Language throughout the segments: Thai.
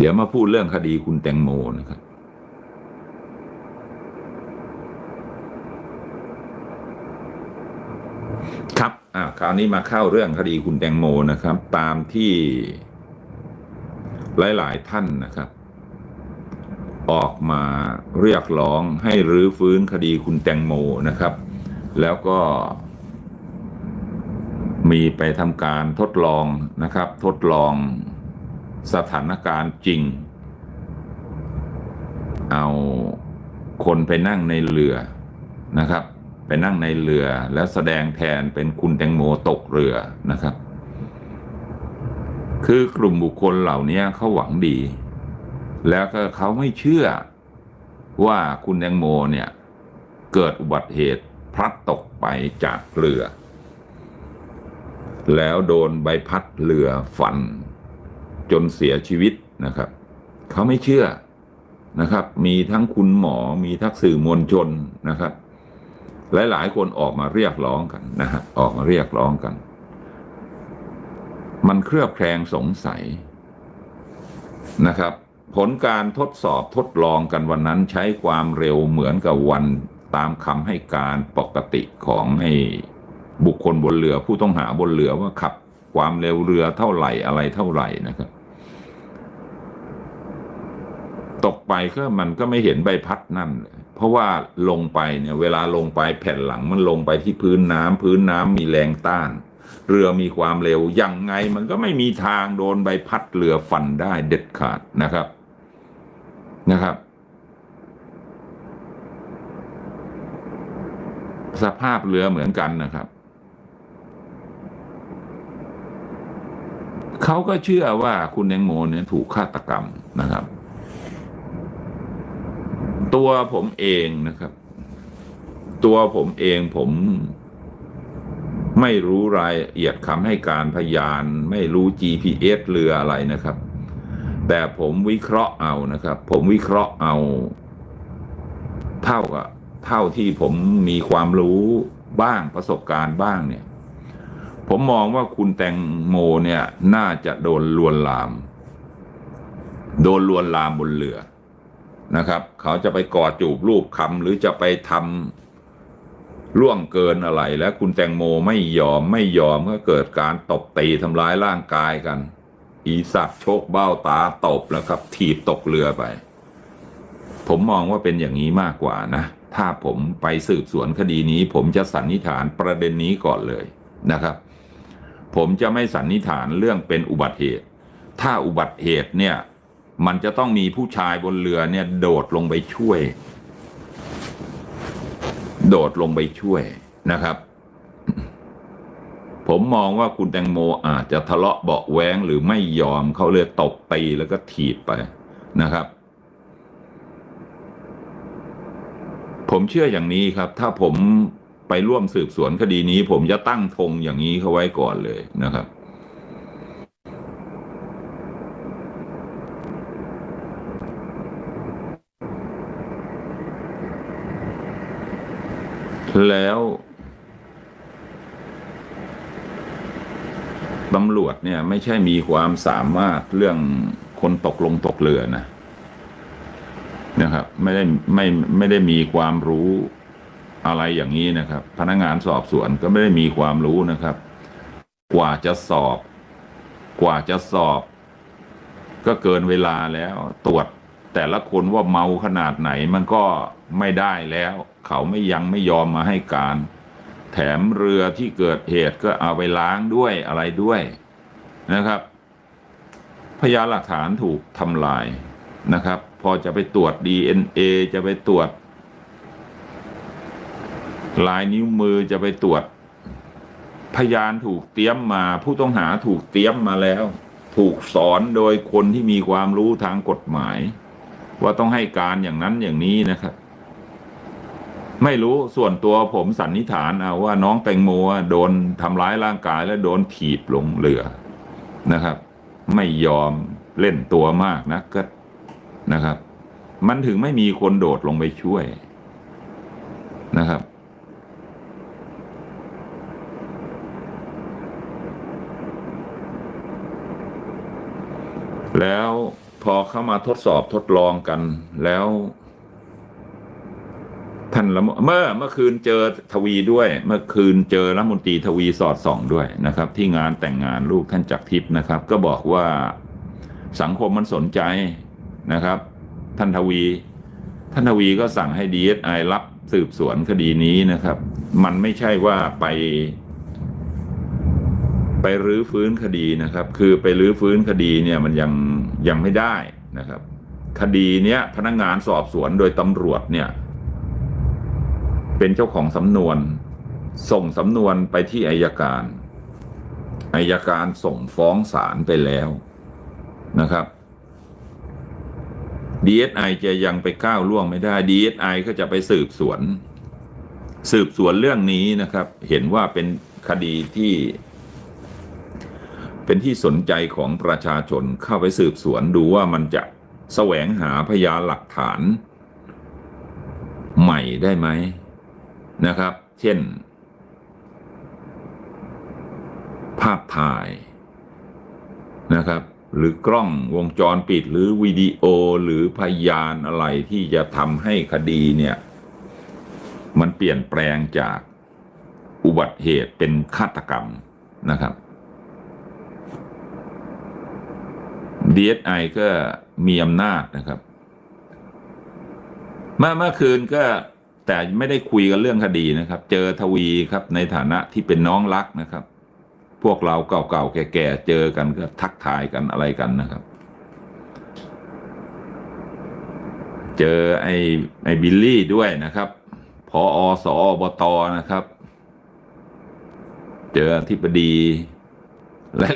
เดี๋ยวมาพูดเรื่องคดีคุณแตงโมนะครับ ครับอ่าคราวนี้มาเข้าเรื่องคดีคุณแตงโมนะครับ ตามที่หลาย ๆ ท่านนะครับ ออกมาเรียกร้องให้รื้อฟื้นคดีคุณแตงโมนะครับ แล้วก็มีไปทำการทดลองนะครับ ทดลอง สถานการณ์จริง เอาคนไปนั่งในเรือนะครับ ไปนั่งในเรือแล้วแสดงแทนเป็นคุณแตงโมตกเรือนะครับ คือกลุ่มบุคคลเหล่านี้เขาหวังดี แล้วก็เขาไม่เชื่อว่าคุณแตงโมเนี่ย เกิดอุบัติเหตุพลัดตกไปจากเรือ แล้วโดนใบพัดเรือฟัน จนเสียชีวิตนะครับ เขาไม่เชื่อนะครับ มีทั้งคุณหมอมีทั้งสื่อมวลชนนะครับหลายๆคนออกมาเรียกร้องกันนะฮะออกมาเรียกร้องกัน มันเครือบแคลงสงสัยนะครับ ผลการทดสอบทดลองกันวันนั้นใช้ความเร็วเหมือนกับวันตามคำให้การปกติของให้บุคคลบนเรือผู้ต้องหาบนเรือว่าขับความเร็วเรือเท่าไหร่อะไรเท่าไหร่นะครับ ตกไปก็มันก็ไม่เห็นใบพัดนั่นเลยเพราะว่าลงไปเนี่ยเวลาลงไปแผ่นหลังมันลงไปที่พื้นน้ำพื้นน้ำมีแรงต้าน เรือมีความเร็วยังไงมันก็ไม่มีทางโดนใบพัดเรือฟันได้เด็ดขาดนะครับนะครับ สภาพเรือเหมือนกันนะครับเขาก็เชื่อว่าคุณแตงโมเนี่ยถูกฆาตกรรมนะครับ ตัวผมเองนะครับ ตัวผมเองผมไม่รู้รายละเอียดคำให้การพยาน ไม่รู้ GPS เรืออะไรนะครับ แต่ผมวิเคราะห์เอานะครับ ผมวิเคราะห์เอา เท่ากับเท่าที่ผมมีความรู้บ้างประสบการณ์บ้างเนี่ย ผมมองว่าคุณแตงโมเนี่ย น่าจะโดนลวนลาม โดนลวนลามบนเรือ นะครับ เขาจะไปกอดจูบรูปคำหรือจะไปทำล่วงเกินอะไร แล้วคุณแตงโมไม่ยอมไม่ยอมก็เกิดการตบตีทำร้ายร่างกายกัน อีสักโชกเบ้าตาตบแล้วครับ ถีบตกเรือไป ผมมองว่าเป็นอย่างนี้มากกว่านะ ถ้าผมไปสืบสวนคดีนี้ ผมจะสันนิษฐานประเด็นนี้ก่อนเลยนะครับ ผมจะไม่สันนิษฐานเรื่องเป็นอุบัติเหตุ ถ้าอุบัติเหตุเนี่ย มันจะต้องมีผู้ชายบนเรือเนี่ย โดดลงไปช่วย โดดลงไปช่วยนะครับ ผมมองว่าคุณแตงโมอาจจะทะเลาะเบาะแว้งหรือไม่ยอมเขาเลยตบตีแล้วก็ถีบไปนะครับ ผมเชื่ออย่างนี้ครับ ถ้าผมไปร่วมสืบสวนคดีนี้ ผมจะตั้งธงอย่างนี้เขาไว้ก่อนเลยนะครับ แล้วตำรวจเนี่ยไม่ใช่มีความสามารถเรื่องคนตกลงตกเรือนะนะครับ ไม่ได้ไม่ไม่ได้มีความรู้อะไรอย่างนี้นะครับ พนักงานสอบสวนก็ไม่ได้มีความรู้นะครับ กว่าจะสอบ กว่าจะสอบ ก็เกินเวลาแล้ว ตรวจแต่ละคนว่าเมาขนาดไหนมันก็ไม่ได้แล้ว เขาไม่ยังไม่ยอมมาให้การ แถมเรือที่เกิดเหตุก็เอาไปล้างด้วยอะไรด้วยนะครับ พยานหลักฐานถูกทำลายนะครับ พอจะไปตรวจ DNA จะไปตรวจ ลายนิ้วมือจะไปตรวจ พยานถูกเตรียมมา ผู้ต้องหาถูกเตรียมมาแล้ว ถูกสอนโดยคนที่มีความรู้ทางกฎหมาย ว่าต้องให้การอย่างนั้นอย่างนี้นะครับ ไม่รู้ส่วนตัวผมสันนิษฐานเอาว่าน้องแตงโมโดนทำร้ายร่างกายและโดนถีบลงเรือนะครับ ไม่ยอมเล่นตัวมากนะก็นะครับ มันถึงไม่มีคนโดดลงไปช่วยนะครับ แล้วพอเข้ามาทดสอบทดลองกันแล้ว ท่านละเมื่อเมื่อคืนเจอทวีด้วย เมื่อคืนเจอรัฐมนตรีทวีสอดส่องด้วยนะครับ ที่งานแต่งงานลูกท่านจักรทิพย์นะครับ ก็บอกว่าสังคมมันสนใจนะครับ ท่านทวี ท่านทวีก็สั่งให้ดีเอสไอรับสืบสวนคดีนี้นะครับ มันไม่ใช่ว่าไป ไปรื้อฟื้นคดีนะครับ คือไปรื้อฟื้นคดีเนี่ยมันยังยังไม่ได้นะครับ คดีเนี้ยพนักงานสอบสวนโดยตำรวจเนี่ย เป็นเจ้าของสำนวน ส่งสำนวนไปที่อายการอายการส่งฟ้องศาลไปแล้วนะครับ DSI จะยังไปก้าวล่วงไม่ได้ DSI ก็จะไปสืบสวน สืบสวนเรื่องนี้นะครับ เห็นว่าเป็นคดีที่ เป็นที่สนใจของประชาชนเข้าไปสืบสวนดูว่ามันจะแสวงหาพยานหลักฐานใหม่ได้ไหม นะครับ เช่น ภาพถ่ายนะครับ หรือกล้องวงจรปิดหรือวิดีโอหรือพยานอะไรที่จะทำให้คดีเนี่ย มันเปลี่ยนแปลงจากอุบัติเหตุเป็นฆาตกรรมนะครับ DSI ก็มีอำนาจนะครับ เมื่อเมื่อคืนก็ แต่ไม่ได้คุยกันเรื่องคดีนะครับ เจอทวีครับในฐานะที่เป็นน้องรักนะครับ พวกเราเก่าๆแก่ๆเจอกันก็ทักทายกันอะไรกันนะครับ เจอไอ้ไอ้บิลลี่ด้วยนะครับพออสอบตนะครับ เจอที่ปดี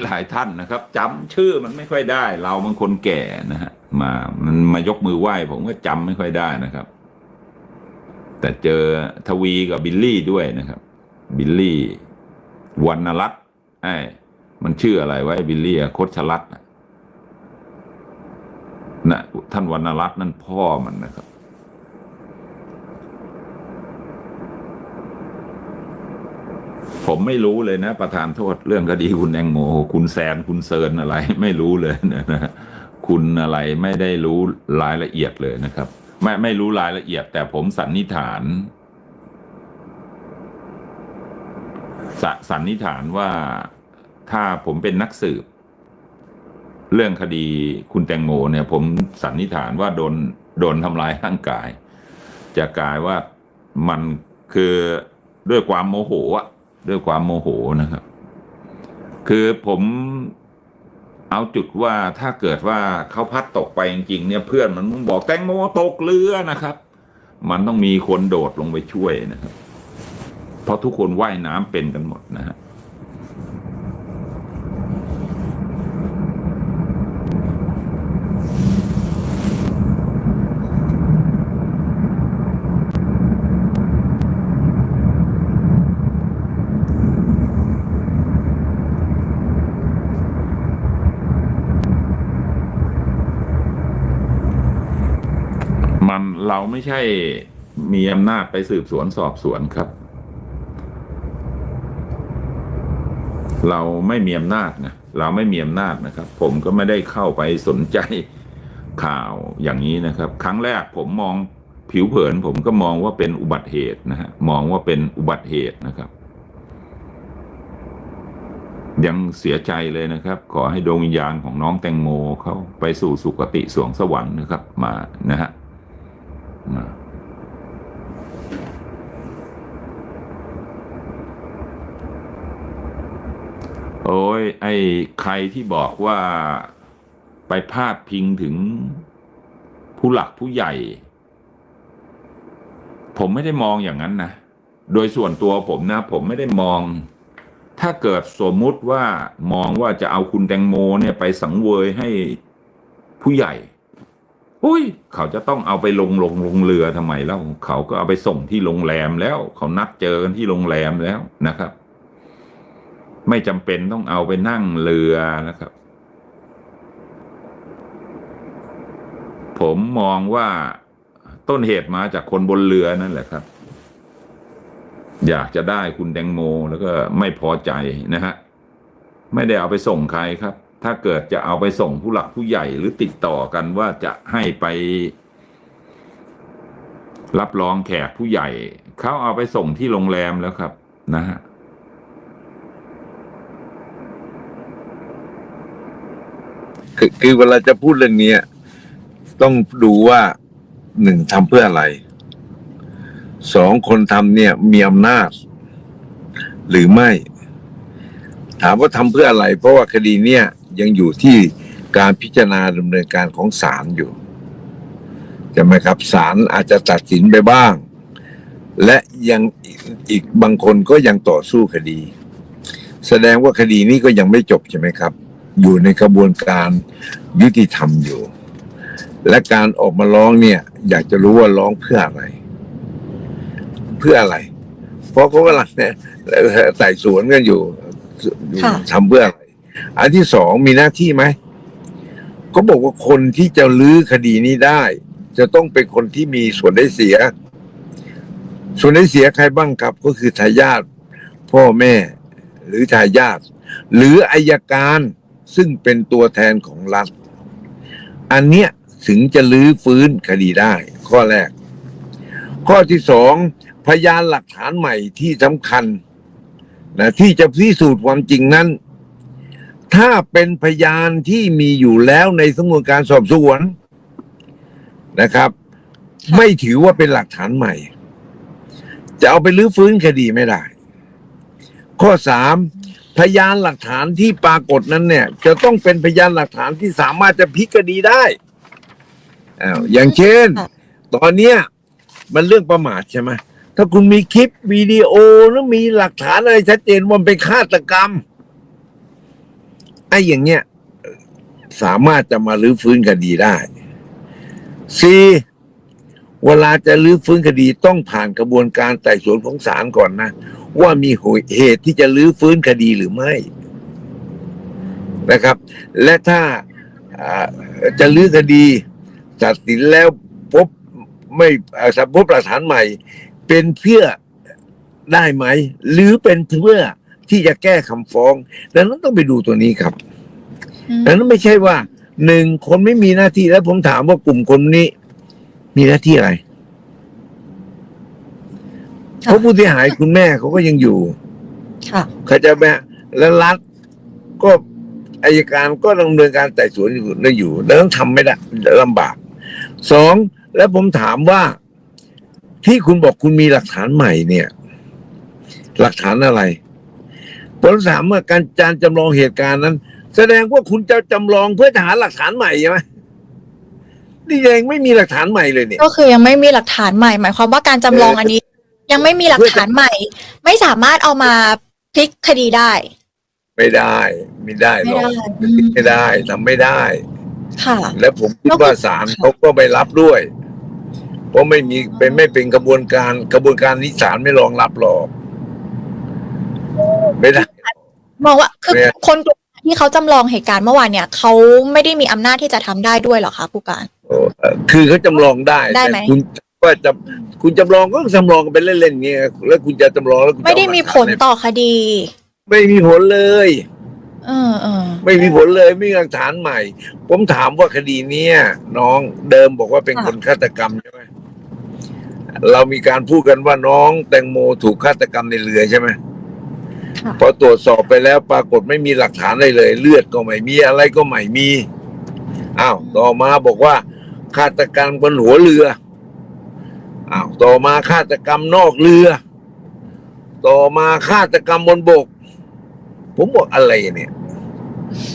หลายๆท่านนะครับจำชื่อมันไม่ค่อยได้ เรามันคนแก่นะฮะมา มันมายกมือไหว้ผมก็จำไม่ค่อยได้นะครับ แต่เจอทวีกับบิลลี่ด้วยนะครับ บิลลี่วรรณรัตน์ไอ้มันชื่ออะไรไอ้บิลลี่โคชรัตน์นะท่านวรรณรัตน์นั่นพ่อมันนะครับ ผมไม่รู้เลยนะ ประธานโทษเรื่องคดีคุณแองโมคุณแซนคุณเซิร์นอะไร ไม่รู้เลยนะฮะคุณอะไรไม่ได้รู้รายละเอียดเลยนะครับ ไม่ไม่รู้รายละเอียด แต่ผมสันนิษฐานสสันนิษฐานว่าถ้าผมเป็นนักสืบ เรื่องคดีคุณแตงโมเนี่ย ผมสันนิษฐานว่าโดนโดนทำร้ายร่างกาย จะกลายว่ามันคือด้วยความโมโหอะด้วยความโมโหนะครับ คือผม เอาจุดว่าถ้าเกิดว่าเขาพัดตกไปจริงๆเนี่ยเพื่อนมันบอกแตงโมตกเรือนะครับ มันต้องมีคนโดดลงไปช่วยนะครับ เพราะทุกคนว่ายน้ำเป็นกันหมดนะฮะ มัน เราไม่ใช่มีอำนาจไปสืบสวนสอบสวนครับ เราไม่มีอำนาจนะเราไม่มีอำนาจนะครับ ผมก็ไม่ได้เข้าไปสนใจข่าวอย่างนี้นะครับ ครั้งแรกผมมองผิวเผิน ผมก็มองว่าเป็นอุบัติเหตุนะฮะมองว่าเป็นอุบัติเหตุนะครับ ยังเสียใจเลยนะครับ ขอให้ดวงวิญญาณของน้องแตงโมเขาไปสู่สุคติสวงสวรรค์นะครับ มานะฮะ มาโอ้ย ไอ้ใครที่บอกว่าไปพาดพิงถึงผู้หลักผู้ใหญ่ ผมไม่ได้มองอย่างนั้นนะ โดยส่วนตัวผมนะ ผมไม่ได้มอง ถ้าเกิดสมมุติว่ามองว่าจะเอาคุณแตงโมเนี่ยไปสังเวยให้ผู้ใหญ่ อุ้ย เขาจะต้องเอาไปลงลงลงเรือทำไมแล้ว เขาก็เอาไปส่งที่โรงแรมแล้ว เขานัดเจอกันที่โรงแรมแล้วนะครับ ไม่จำเป็นต้องเอาไปนั่งเรือนะครับ ผมมองว่าต้นเหตุมาจากคนบนเรือนั่นแหละครับ อยากจะได้คุณแตงโมแล้วก็ไม่พอใจนะฮะไม่ได้เอาไปส่งใครครับ ถ้าเกิดจะเอาไปส่งผู้หลักผู้ใหญ่หรือติดต่อกันว่าจะให้ไป รับรองแขกผู้ใหญ่ เขาเอาไปส่งที่โรงแรมแล้วครับ นะฮะคือคือเวลาจะพูดเรื่องนี้ต้องดูว่าหนึ่งทำเพื่ออะไรสองคนทำเนี่ยมีอำนาจ หรือไม่ ถามว่าทำเพื่ออะไร เพราะว่าคดีเนี่ย ยังอยู่ที่การพิจารณาดำเนินการของศาลอยู่ใช่ไหมครับศาลอาจจะตัดสินไปบ้าง และยังอีกอีกบางคนก็ยังต่อสู้คดี แสดงว่าคดีนี้ก็ยังไม่จบใช่ไหมครับ อยู่ในกระบวนการยุติธรรมอยู่ และการออกมาร้องเนี่ย อยากจะรู้ว่าร้องเพื่ออะไร เพื่ออะไร เพราะเขากำลังเนี่ยไต่สวนกันอยู่อยู่ค่ะทำเพื่ออะไร อันที่สองมีหน้าที่ไหมก็บอกว่าคนที่จะลื้อคดีนี้ได้ จะต้องเป็นคนที่มีส่วนได้เสีย ส่วนได้เสียใครบ้างครับ ก็คือทายาทพ่อแม่ หรือทายาทหรืออายการซึ่งเป็นตัวแทนของรัฐ อันเนี้ยถึงจะลื้อฟื้นคดีได้ ข้อแรก ข้อที่สองพยานหลักฐานใหม่ที่สำคัญนะที่จะพิสูจน์ความจริงนั้น ถ้าเป็นพยานที่มีอยู่แล้วในสำนวนการสอบสวนนะครับ ไม่ถือว่าเป็นหลักฐานใหม่ จะเอาไปลื้อฟื้นคดีไม่ได้ ข้อสามพยานหลักฐานที่ปรากฏนั้นเนี่ย จะต้องเป็นพยานหลักฐานที่สามารถจะพลิกคดีได้อ้าวอย่างเช่นค่ะตอนเนี้ยมันเรื่องประมาทใช่ไหมถ้าคุณมีคลิปวิดีโอแล้วมีหลักฐานอะไรชัดเจนว่ามันเป็นฆาตกรรมไอ้อย่างเงี้ยสามารถจะมาลื้อฟื้นคดีได้สี่เวลาจะลื้อฟื้นคดีต้องผ่านกระบวนการไต่สวนของศาลก่อนนะ ว่ามีเหตุที่จะลื้อฟื้นคดีหรือไม่นะครับ และถ้าจะลื้อคดีตัดสินแล้วพบไม่พบหลักฐานใหม่ เป็นเพื่อได้ไหม หรือเป็นเพื่อ ที่จะแก้คำฟ้อง ดังนั้นต้องไปดูตัวนี้ครับอืมดังนั้นไม่ใช่ว่าหนึ่งคนไม่มีหน้าที่แล้วผมถามว่ากลุ่มคนนี้ มีหน้าที่อะไรเพราะผู้เสียหายคุณแม่เขาก็ยังอยู่ค่ะเขาใจะแม่แล้วรัฐก็อายการก็ดำเนินการไต่สวนอยู่ได้อยู่แล้วต้องทำไม่ได้ลำบากสองแล้วผมถามว่า ที่คุณบอกคุณมีหลักฐานใหม่เนี่ย หลักฐานอะไร ผมถามว่าการจารจำลองเหตุการณ์นั้น แสดงว่าคุณจะจำลองเพื่อจะหาหลักฐานใหม่ใช่ไหมนี่ยังไม่มีหลักฐานใหม่เลยเนี่ย ก็คือยังไม่มีหลักฐานใหม่ หมายความว่าการจำลองอันนี้ ยังไม่มีหลักฐานใหม่ ไม่สามารถเอามาพลิกคดีได้ ไม่ได้ไม่ได้หรอกไม่ได้อืมไม่ได้ทำไม่ได้ ค่ะ และผมคิดว่าศาลค่ะเขาก็ไม่รับด้วย เพราะไม่มีเป็นไม่เป็นกระบวนการกระบวนการนี้ศาลไม่รองรับหรอก ไม่ได้ มองว่าคือเนี่ยคนกลุ่มที่เขาจำลองเหตุการณ์เมื่อวานเนี่ยเขาไม่ได้มีอำนาจที่จะทำได้ด้วยเหรอคะผู้การโอ้เอ่อคือเขาจำลองได้ได้แต่ไหมคุณว่าจะคุณจำลองก็จำลองกันไปเล่นๆอย่างเงี้ยแล้วคุณจะจำลองแล้วคุณจะไม่ได้เอาหลักมีฐานผลต่อคดี ไม่มีผลเลยเออเออไม่มีผลเลยไม่มีหลักฐานใหม่ ผมถามว่าคดีเนี้ยน้องเดิมบอกว่าเป็นคนฆาตกรรมใช่ไหมเรามีการพูดกันว่าน้องแตงโมถูกฆาตกรรมในเรือใช่ไหมค่ะ พอตรวจสอบไปแล้วปรากฏไม่มีหลักฐานอะไรเลย เลือดก็ไม่มีอะไรก็ไม่มีอ้าวต่อมาบอกว่าฆาตกรรมบนหัวเรืออ้าวต่อมาฆาตกรรมนอกเรือ ต่อมาฆาตกรรมบนบก ผมบอกอะไรเนี่ย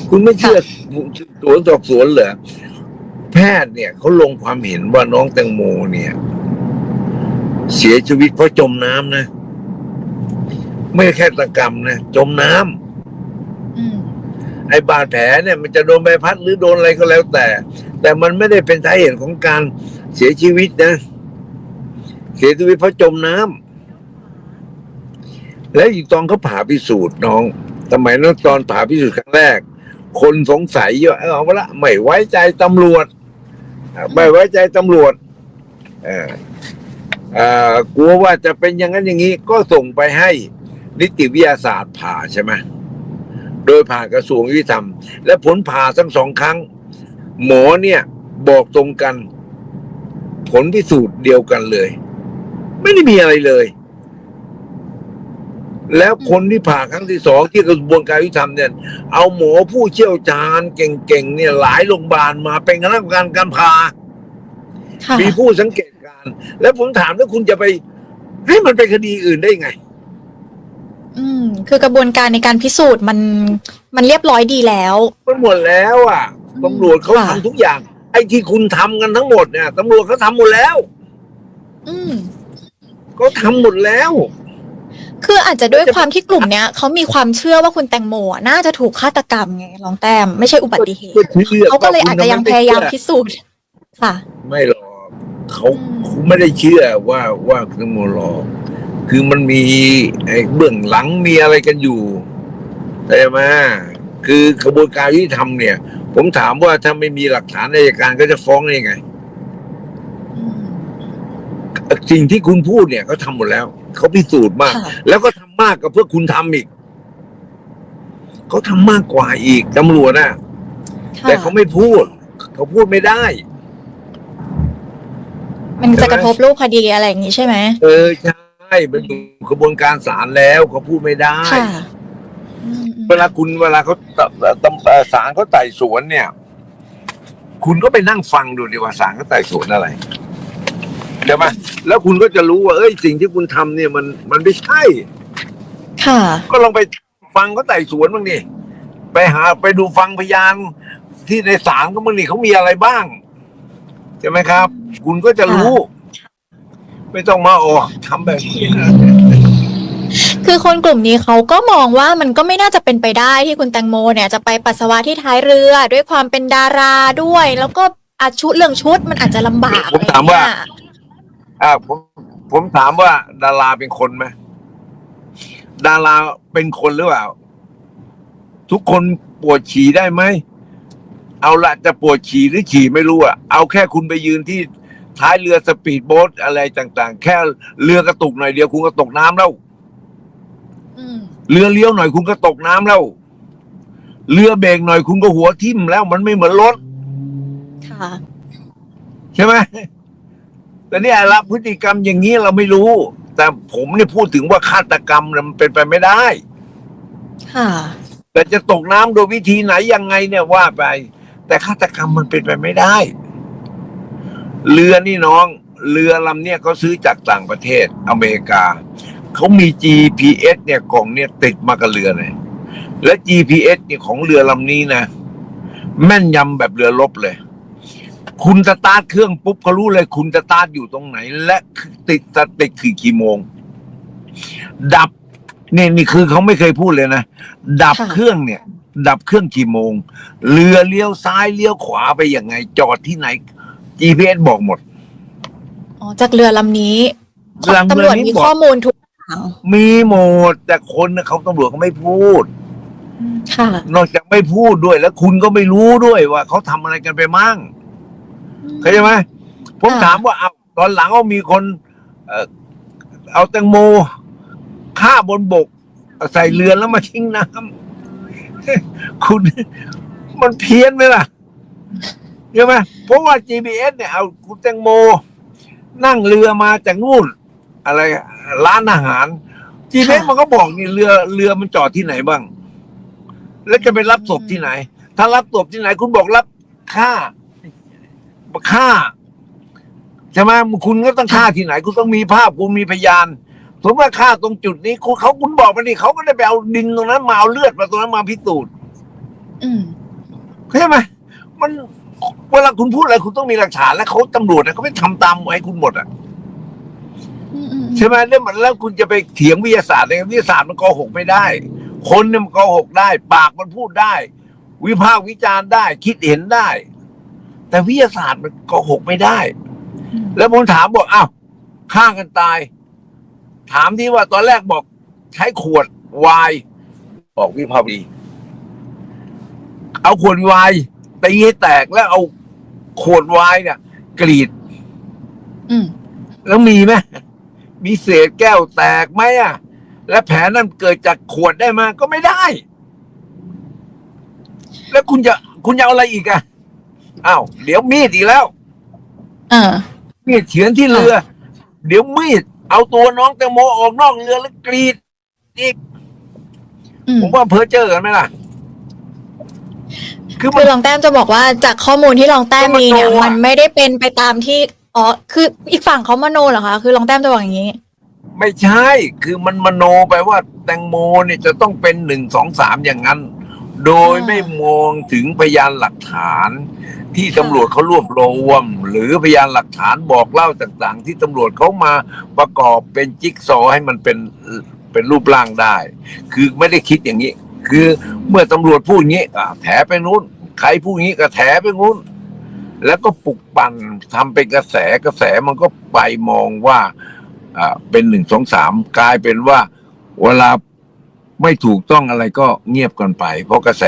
คุณไม่เชื่อสวนสอบสวนเหรอแพทย์เนี่ยเขาลงความเห็นว่าน้องแตงโมเนี่ย เสียชีวิตเพราะจมน้ำนะ ไม่แค่ตกรรมนะจมน้ำอืมไอ้บาดแผลเนี่ย มันจะโดนใบพัดหรือโดนอะไรก็แล้วแต่ แต่มันไม่ได้เป็นสาเหตุของการเสียชีวิตนะ เสียชีวิตเพราะจมน้ำแล้วอีกตอนเขาผ่าพิสูจน์น้องสมัยนั้นตอนผ่าพิสูจน์ครั้งแรก คนสงสัยเยอะเอาเอาละไม่ไว้ใจตำรวจอะไม่ไว้ใจตำรวจเอ่อเอ่อกลัวว่าจะเป็นอย่างนั้นอย่างนี้ ก็ส่งไปให้ นิติวิทยาศาสตร์ผ่าใช่ไหมโดยผ่ากระทรวงยุติธรรม และผลผ่าทั้งสองครั้ง หมอเนี่ยบอกตรงกัน ผลพิสูจน์เดียวกันเลย ไม่ได้มีอะไรเลย แล้วคนที่ผ่าครั้งที่สองที่กระบวนการยุติธรรมเนี่ยเอาหมอผู้เชี่ยวชาญเก่งๆเนี่ยหลายโรงพยาบาลมาเป็นคณะกรรมการการผ่าค่ะมีผู้สังเกตการณ์แล้วผมถามว่าคุณจะไป ให้มันเป็นคดีอื่นได้ไง อืม คือกระบวนการในการพิสูจน์มันมันเรียบร้อยดีแล้ว มันหมดแล้วอะอืมตำรวจเขาค่ะทำทุกอย่าง ไอ้ที่คุณทำกันทั้งหมดเนี่ยตำรวจเขาทำหมดแล้ว อืมเขาทำหมดแล้ว คืออาจจะด้วยความที่กลุ่มเนี้ยเขามีความเชื่อว่าคุณแตงโมอะน่าจะถูกฆาตกรรมไงรองแต้มไม่ใช่อุบัติเหตุก็ชื่อเขาก็เลยอาจจะยังพยายามพิสูจน์ค่ะ ไม่หรอกเขาอืมเขาไม่ได้เชื่อว่าว่าคือโมหรอก คือมันมีไอ้เบื้องหลังมีอะไรกันอยู่ใช่ไหมคือกระบวนการยุติธรรมเนี่ย ผมถามว่าถ้าไม่มีหลักฐานอัยการก็จะฟ้องได้ยังไงอืมสิ่งที่คุณพูดเนี่ยเขาทำหมดแล้วเขาพิสูจน์มากค่ะแล้วก็ทำมากกับเพื่อคุณทำอีกเขาทำมากกว่าอีกตำรวจนะค่ะแต่เขาไม่พูดเขาพูดไม่ได้ มันจะกระทบรูปคดีอะไรอย่างงี้ใช่ไหมเออใช่ มันอยู่กระบวนการศาลแล้วเขาพูดไม่ได้ ค่ะอืมอืมเวลาคุณเวลาเขาตตำเอ่อศาลเขาไต่สวนเนี่ย คุณก็ไปนั่งฟังดูดีว่าศาลเขาไต่สวนอะไรใช่ไหมแล้วคุณก็จะรู้ว่าเอ้ยสิ่งที่คุณทำเนี่ยมันมันไม่ใช่ ค่ะ ก็ลองไปฟังเขาไต่สวนบ้างดิไปหาไปดูฟังพยานที่ในศาลก็มึงนี่เขามีอะไรบ้างใช่ไหมครับ คุณก็จะรู้ ไม่ต้องมาออกทำแบบนี้นะคือคนกลุ่มนี้เขาก็มองว่ามันก็ไม่น่าจะเป็นไปได้ที่คุณแตงโมเนี่ยจะไปปัสสาวะที่ท้ายเรือ ด้วยความเป็นดาราด้วย แล้วก็อาชุดเรื่องชุดมันอาจจะลำบากผมถามว่าอะไรอย่งเงี้ยอ่าผมผมถามว่าดาราเป็นคนไหมดาราเป็นคนหรือเปล่า ทุกคนปวดฉี่ได้ไหม เอาละจะปวดฉี่หรือฉี่ไม่รู้อะเอาแค่คุณไปยืนที่ ท้ายเรือสปีดโบ๊ทอะไรต่างๆ แค่เรือกระตุกหน่อยเดียวคุณก็ตกน้ำแล้วอืมเรือเลี้ยวหน่อยคุณก็ตกน้ำแล้ว เรือเบรกหน่อยคุณก็หัวทิ่มแล้วมันไม่เหมือนรถค่ะใช่ไหมแต่เนี่ยรับพฤติกรรมอย่างนี้เราไม่รู้ แต่ผมเนี่ยพูดถึงว่าฆาตกรรมเนี่ยมันเป็นไปไม่ได้ ค่ะ แต่จะตกน้ำโดยวิธีไหนยังไงเนี่ยว่าไป แต่ฆาตกรรมมันเป็นไปไม่ได้ เรือนี่น้อง เรือลำเนี่ยเขาซื้อจากต่างประเทศอเมริกา เขามี GPS เนี่ยกล่องเนี่ยติดมากับเรือเลย และ GPS เนี่ยของเรือลำนี้นะ แม่นยำแบบเรือรบเลย คุณสตาร์ทเครื่องปุ๊บเขารู้เลย คุณสตาร์ทอยู่ตรงไหน และติดติดคือกี่โมง ดับเนี่ยนี่คือเขาไม่เคยพูดเลยนะ ดับเครื่องเนี่ย ดับเครื่องกี่โมง เรือเลี้ยวซ้ายเลี้ยวขวาไปยังไง จอดที่ไหน GPS บอกหมด อ๋อจากเรือลำนี้ลำตำรเรือวจนี้มีบอก ข้อมูลทุกอย่างมีหมด แต่คนน่ะเขาตำรวจเขาไม่พูด ค่ะ นอกจากไม่พูดด้วยแล้วคุณก็ไม่รู้ด้วยว่าเขาทำอะไรกันไปมั่งเข้าใจไหมผมค่ะ ถามว่าเอาตอนหลังเอามีคน เอ่อเอาแตงโมฆ่าบนบก ใส่เรือแล้วมาทิ้งน้ำ คุณ มันเพี้ยนไหมล่ะ ใช่ไหมเพราะว่า GPS เนี่ยเอาคุณแตงโม นั่งเรือมาจากนู่น อะไรร้านอาหาร GPS ค่ะมันก็บอกนี่เรือเรือมันจอดที่ไหนบ้าง แล้วจะไปรับศพที่ไหน ถ้ารับศพที่ไหน คุณบอกรับค่าฆ่าใช่ไหมคุณก็ต้องฆ่าที่ไหน คุณต้องมีภาพคุณมีพยานสมมติว่าฆ่าตรงจุดนี้คุณเขาคุณบอกมาดิเขาก็ได้ไปเอาดินตรงนั้นมาเอาเลือดมาตรงนั้นมาพิสูจน์อืมเข้าใช่ไหมมัน เวลาคุณพูดอะไรคุณต้องมีหลักฐานและเขาตำรวจนะเขาไม่ทำตามไว้คุณหมดอะอืมอืมใช่ไหมเนี่ยมันแล้วคุณจะไปเถียงวิทยาศาสตร์เนี่ยวิทยาศาสตร์มันโกหกไม่ได้ คนเนี่ยมันโกหกได้ ปากมันพูดได้ วิพากษ์วิจารณ์ได้ คิดเห็นได้ แต่วิทยาศาสตร์มันโกหกไม่ได้อืมแล้วผมถามบอกอ้าวฆ่ากันตาย ถามที่ว่าตอนแรกบอกใช้ขวดไวายบอกวิภาวีเอาขวดไวาย ตีให้แตกแล้วเอาขวดไวายเนี่ย กรีด อืม แล้วมีไหมมีเศษแก้วแตกไหมอะ และแผลนั้นเกิดจากขวดได้ไหมาก็ไม่ได้ แล้วคุณจะคุณจะเอาอะไรอีกอะอ้าวเดี๋ยวมีดอีกแล้ว เออ มีดเฉือนที่เรือ เดี๋ยวมีด เอาตัวน้องแตงโมออกนอกเรือแล้วกรีดอีก อืม ผมว่าเพ้อเจอกันไหมล่ะ คือมัคืนอรองแต้มจะบอกว่าจากข้อมูลที่รองแต้มมีเนี่ย ก็มโนอะ มันไม่ได้เป็นไปตามที่อ๋อคืออีกฝั่งเขามโนเหรอคะคือรองแต้มจะบอกอย่างนี้ ไม่ใช่ คือมันมโนไปว่าแตงโมเนี่ยจะต้องเป็นหนึ่งสองสามอย่างนั้น โดยอ่าไม่มองถึงพยานหลักฐาน ที่ค่ะ ตำรวจเขารวบรวม หรือพยานหลักฐานบอกเล่าต่างๆ ที่ตำรวจเขามาประกอบเป็นจิ๊กซอว์ให้มันเป็นเป็นรูปร่างได้ คือไม่ได้คิดอย่างนี้ คือเมื่อตำรวจพูดอย่างนี้อะแถไปนู้น ใครพูดอย่างนี้ก็แถไปนู้น แล้วก็ปลุกปั่นทำเป็นกระแสกระแสมันก็ไปมองว่าอ่าเป็นหนึ่งสองสามกลายเป็นว่า เวลาไม่ถูกต้องอะไรก็เงียบกันไป เพราะกระแส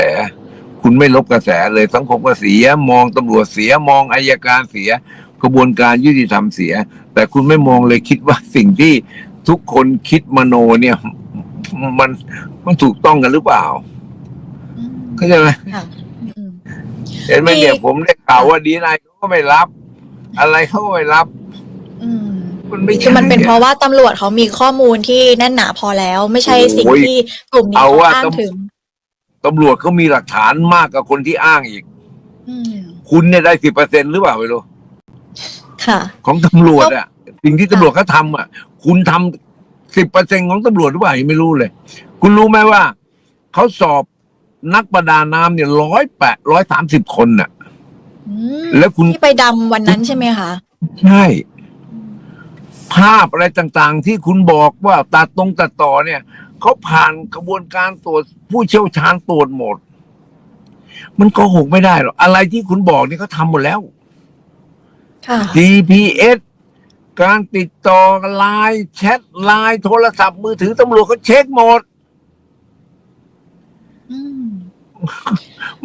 คุณไม่ลบกระแสเลยสังคมก็เสีย มองตำรวจเสียมองอายการเสียกระบวนการยุติธรรมเสีย แต่คุณไม่มองเลยคิดว่าสิ่งที่ทุกคนคิดมโนเนี่ย มันมันถูกต้องกันหรือเปล่าอืมเข้าใจไหมค่ะอืมเห็นไหมมีเนี่ยผมได้ข่าวว่าดีนายเขาก็ไม่รับ อะไรเขาก็ไม่รับอืมมันไม่คือใช่มันเป็นเพราะว่าตำรวจเขามีข้อมูลที่แน่นหนาพอแล้ว ไม่ใช่สิ่งโอ้ยที่กลุ่มนี้เอาเขาว่าอ้างตำถึงตำรวจเขามีหลักฐานมากกว่าคนที่อ้างอีกอืมคุณเนี่ยได้สิบเปอร์เซ็นหรือเปล่าไม่รู้ค่ะของตำรวจอะสิ่งที่ตำรวจเขาทำอะคุณทำ สิบเปอร์เซ็นของตำรวจหรือเปล่ายังไม่รู้เลย คุณรู้ไหมว่าเขาสอบนักประดาน้ำเนี่ยร้อยแปดร้อยสามสิบคนน่ะ อืมแล้วคุณ ที่ไปดำวันนั้นใช่ไหมคะ ใช่ ภาพอะไรต่างๆ ที่คุณบอกว่าตัดตรงตัดต่อเนี่ยเขาผ่านกระบวนการตรวจผู้เชี่ยวชาญตรวจหมด มันโกหกไม่ได้หรอกอะไรที่คุณบอกนี่เขาทำหมดแล้ว ค่ะ GPS การติดต่อไลน์แชทไลน์โทรศัพท์มือถือตำรวจเขาเช็คหมดอืม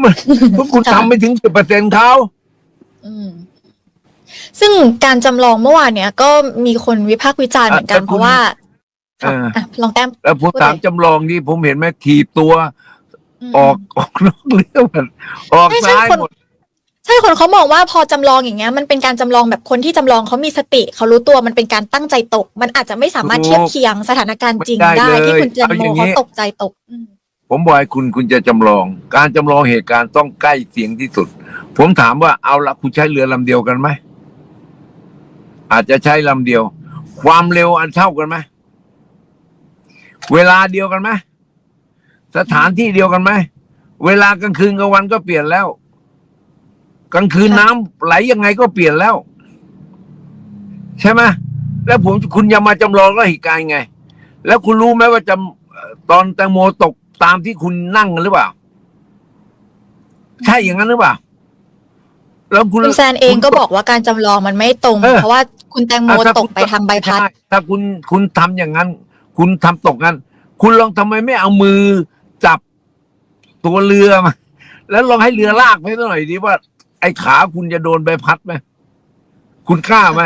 มันคุณค่ะทำไม่ถึงสิบเปอร์เซ็นเขาอืมซึ่งการจำลองเมื่อวานเนี้ยก็มีคนวิพากษ์วิจารณ์เหมือนกันเพราะว่าค่ะอะลองแต้มแล้วผมพูดเลยถามจำลองนี่ผมเห็นไหมทีบตัวมออกออกนอกเรื่องมันออกไม่ใช่ซ้ายคนหมด ใช่คนเขามองว่าพอจำลองอย่างเงี้ยมันเป็นการจำลองแบบคนที่จำลองเขามีสติเขารู้ตัวมันเป็นการตั้งใจตก มันอาจจะไม่สามารถเทียบเคียงสถานการณ์จริงได้ที่คุณแตงโมเขาตกใจตกอืมผมบอกให้คุณคุณจะจำลอง การจำลองเหตุการณ์ต้องใกล้เสียงที่สุด ผมถามว่าเอาละคุณใช้เรือลำเดียวกันไหมอาจจะใช้ลำเดียว ความเร็วอันเท่ากันไหมเวลาเดียวกันไหมสถานที่เดียวกันไหมเวลากลางคืนกลางวันก็เปลี่ยนแล้ว กลางคืนค่ะน้ำไหลยังไงก็เปลี่ยนแล้ว ใช่ไหมแล้วผมคุณยังมาจำลองแล้วเหตุการณ์ไง แล้วคุณรู้ไหมว่าจำเอ่อตอนแตงโมตกตามที่คุณนั่งกันหรือเปล่า ใช่อย่างนั้นหรือเปล่าแล้วคุณคุณแซนเองก็คุณบอกว่าการจำลองมันไม่ตรงเออเพราะว่าคุณแตงโมอะถ้าตคุกณไปทางใบพัดใช่ถ้าคุณคุณทำอย่างนั้น คุณทำตกงั้น คุณลองทำไมไม่เอามือจับตัวเรือมาแล้วลองให้เรือลากไปหน่อยดีว่า ไอ้ขาคุณจะโดนใบพัดไหมคุณกล้าไหม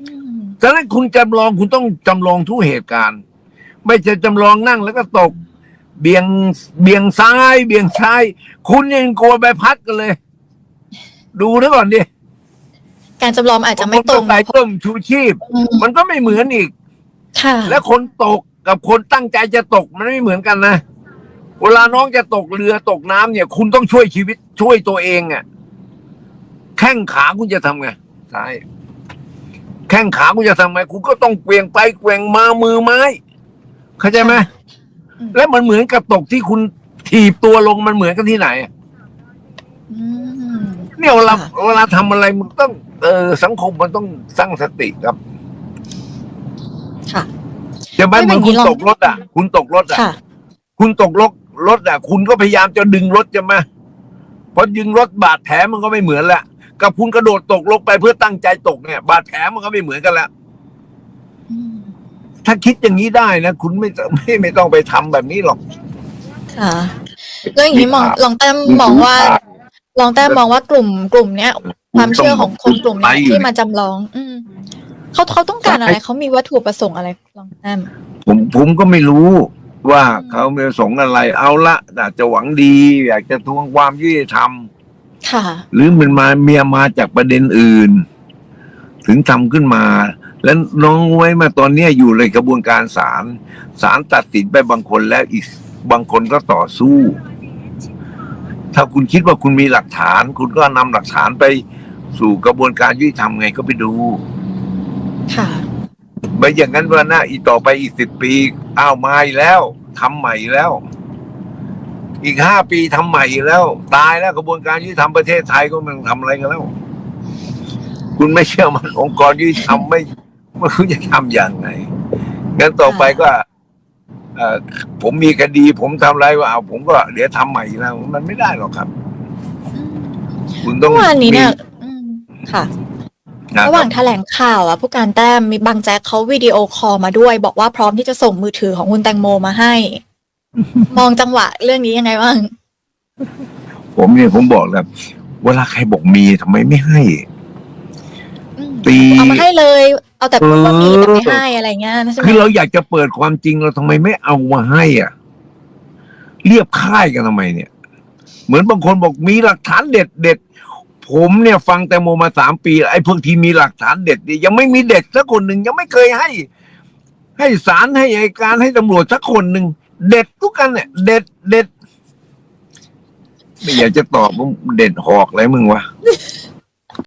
อืมฉะนั้นคุณจำลองคุณต้องจำลองทุกเหตุการณ์ ไม่ใช่จำลองนั่งแล้วก็ตก เบี่ยงเบี่ยงซ้าย เบี่ยงซ้าย คุณยังกลัวใบพัดกันเลย ดูนะก่อนดิการจำลองอาจจะไม่ตรงใส่ต้มชูชีพอืมมันก็ไม่เหมือนอีก ค่ะ และคนตกกับคนตั้งใจจะตกมันไม่เหมือนกันนะ เวลาน้องจะตกเรือตกน้ำเนี่ย คุณต้องช่วยชีวิตช่วยตัวเองอะ่ะ แข้งขาคุณจะทำไงใช่แข้งขาคุณจะทำไงคุณก็ต้องเกวียงไปเกวียงมามือไม้ เข้าใจไหมอืมแล้วมันเหมือนกับตกที่คุณถีบตัวลงมันเหมือนกันที่ไหนอะอืมเนี่ยเวลาค่ะเวลาทำอะไรมันต้อง เออสังคมมันต้องสร้างสติครับ ค่ะจะไม่เหมือนไม่คุณอย่างนี้ลองตกรถอะ คุณตกรถอะค่ะ คุณตกรถรถอะ คุณก็พยายามจะดึงรถจะมาพอดึงรถบาดแผลมันก็ไม่เหมือนละ กับคุณกระโดดตกลงไปเพื่อตั้งใจตกเนี่ย บาดแผลมันก็ไม่เหมือนกันละอืมถ้าคิดอย่างนี้ได้นะคุณไม่ต้องไม่ไม่ต้องไปทำแบบนี้หรอก ค่ะแล้วอย่างนี้มองลองแต้มมองว่าลองแต้มมองว่ากลุ่มกลุ่มเนี้ย ความเชื่อของคนกลุ่มเนี้ยที่มาจำลอง อืมเขาเขาต้องการอะไรเขามีวัตถุประสงค์อะไรลองแต้มผมผมก็ไม่รู้ว่าเขาไม่ประสงค์อะไร เอาละอาจจะหวังดี อยากจะทวงความยุติธรรมค่ะ หรือมันมาเมียมาจากประเด็นอื่น ถึงทำขึ้นมา แล้วน้องไว้มาตอนเนี้ยอยู่ในกระบวนการศาลศาลตัดสินไปบางคนแล้วอีกบางคนก็ต่อสู้ ถ้าคุณคิดว่าคุณมีหลักฐาน คุณก็นำหลักฐานไปสู่กระบวนการยุติธรรมไงก็ไปดู ค่ะไม่อย่างนั้นว่าหน้าอีกต่อไปอีกสิบปี อ้าวมาอีกแล้วทำใหม่แล้ว อีกห้าปีทำใหม่อีกแล้ว ตายแล้วกระบวนการยุติธรรมประเทศไทยก็ไมันทำอะไรกันแล้ว คุณไม่เชื่อมันองค์กรยุติธรรมไม่ไม่รู้จะทำอย่างไงงั้นต่อไปก็เอ่อผมมีคดี ผมทำอะไรว่าเอาผมก็เดี๋ยวทำใหม่แล้วมันไม่ได้หรอกครับ คุณต้องเมื่อวานนี้เนี่ยอืมค่ะนะระหว่างแถลงข่าวอะผู้การแต้มมีบางแจ็คเขาวิดีโอคอลมาด้วย บอกว่าพร้อมที่จะส่งมือถือของคุณแตงโมมาให้ มองจังหวะเรื่องนี้ยังไงบ้าง ผมเนี่ยผมบอกแล้วเวลาใครบอกมีทำไมไม่ให้อืมปีเอามาให้เลย เอาแต่พูดว่ามีเออแต่ไม่ให้อะไรเงี้ยใช่ไหมคือเราอยากจะเปิดความจริงเราทำไมไม่เอามาให้อะ เรียบค่ายกันทำไมเนี่ย เหมือนบางคนบอกมีหลักฐานเด็ดเด็ดผมเนี่ยฟังแตงโมมาสามปีแล้วไอ้พวกที่มีหลักฐานเด็ดเนี่ยยังไม่มีเด็ดสักคนหนึ่งยังไม่เคยให้ ให้ศาลให้อัยการให้ตำรวจสักคนหนึ่ง เด็ดทุกกันเนี่ย เด็ดเด็ดไม่อยากจะตอบว่าเด็ดหอกอะไรมึงวะ